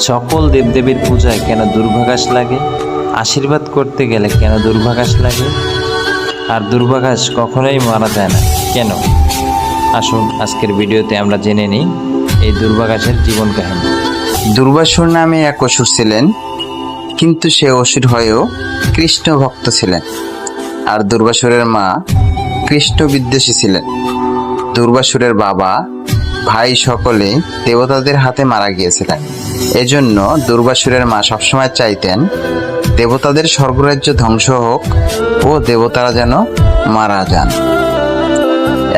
সকল দেবদেবীর পূজায় কেন দুর্ভাগাস লাগে? আশীর্বাদ করতে গেলে কেন দুর্ভাগাস লাগে? আর দুর্ভাগাস কখনোই মারা যায় না। কেন? আসুন, আজকের ভিডিওতে আমরা জেনে নিই এই দুর্ভাগাসের জীবন কাহিনী। দুর্বাসুর নামে এক অসুর ছিলেন, কিন্তু সে অসুর হয়েও কৃষ্ণ ভক্ত ছিলেন। আর দুর্বাসুরের মা কৃষ্ণ বিদ্বেষী ছিলেন। দুর্বাসুরের বাবা ভাই সকলে দেবতাদের হাতে মারা গিয়েছিলেন। এজন্য দুর্বাসুরের মা সবসময় চাইতেন, দেবতাদের স্বর্গরাজ্য ধ্বংস হোক ও দেবতারা যেন মারা যান।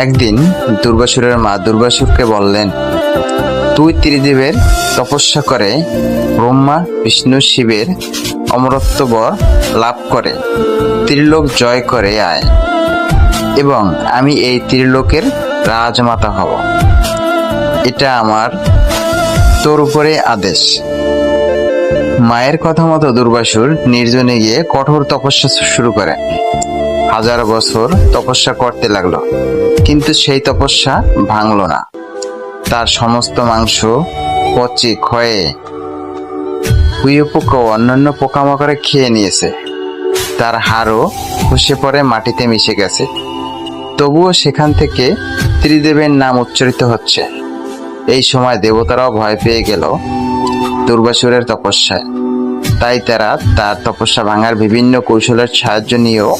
একদিন দুর্বাসুরের মা দুর্বাসুরকে বললেন, তুই ত্রিদেবের তপস্যা করে ব্রহ্মা, বিষ্ণু, শিবের অমরত্ব বর লাভ করে, ত্রিলোক জয় করে আয় এবং আমি এই ত্রিলোকের রাজমাতা হব। এটা আমার তোর উপরে আদেশ। মায়ের কথা মতো দুর্বাসুর নির্জনে গিয়ে কঠোর তপস্যা শুরু করে। হাজার বছর তপস্যা করতে লাগল, কিন্তু সেই তপস্যা ভাঙলো না। তার সমস্ত মাংস পচে ক্ষয়ে কুইয়ে পোকা ও অন্যান্য পোকামাকড়ে খেয়ে নিয়েছে। তার হাড়ও খসে পড়ে মাটিতে মিশে গেছে। তবুও সেখান থেকে ত্রিদেবের নাম উচ্চারিত হচ্ছে। এই সময় দেবতারাও ভয় পেয়ে গেল দুর্বাসুরের তপস্যায়। তাই তারা তার তপস্যা ভাঙার বিভিন্ন কৌশলের সাহায্য নিয়েও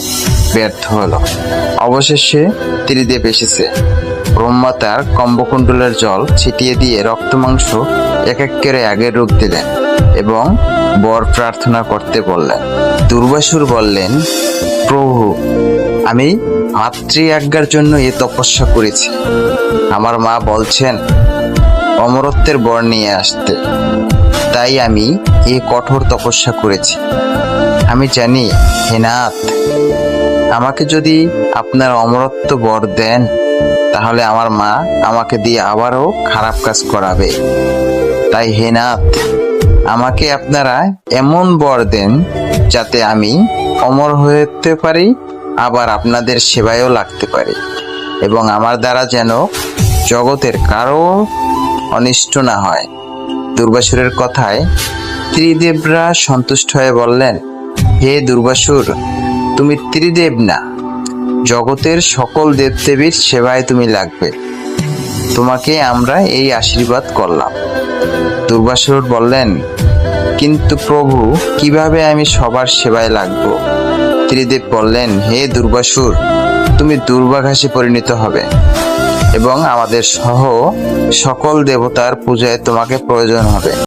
ব্যর্থ হল। অবশেষে ত্রিদেব এসেছে। ব্রহ্মা তার কম্বকুণ্ডলের জল ছিটিয়ে দিয়ে রক্ত মাংস এক এক করে আগের রূপ দিলেন এবং বর প্রার্থনা করতে বললেন, দুর্বাসুর বললেন, প্রভু, আমি মাতৃ আজ্ঞার জন্য এ তপস্যা করেছি। আমার মা বলছেন অমরত্বের বর নিয়ে আসতে। তাই আমি এ কঠোর তপস্যা করেছি। আমি জানি, হে নাথ, আমাকে যদি আপনার অমরত্ব বর দেন, তাহলে আমার মা আমাকে দিয়ে আবারও খারাপ কাজ করাবে। তাই হে নাথ, আমাকে আপনারা এমন বর দেন, যাতে আমি অমর হতে পারি, আবার আপনাদের সেবায়ও লাগতে পারি। এবং আমার দ্বারা যেন জগতের কারও অনিষ্ট না হয়। দুর্বাসুরের কথায় ত্রিদেবরা সন্তুষ্ট হয়ে বললেন, হে দুর্বাসুর, তুমি ত্রিদেব না। জগতের সকল দেবদেবীর সেবায় তুমি লাগবে। তোমাকে আমরা এই আশীর্বাদ করলাম। দুর্বাসুর বললেন, কিন্তু প্রভু, কীভাবে আমি সবার সেবায় লাগবো? ত্রিদেব বললেন, হে দুর্বাসুর, তুমি দুর্বাঘাসে পরিণত হবে। এবং আমাদের সহ সকল দেবতার পূজায় তোমাকে প্রয়োজন হবে।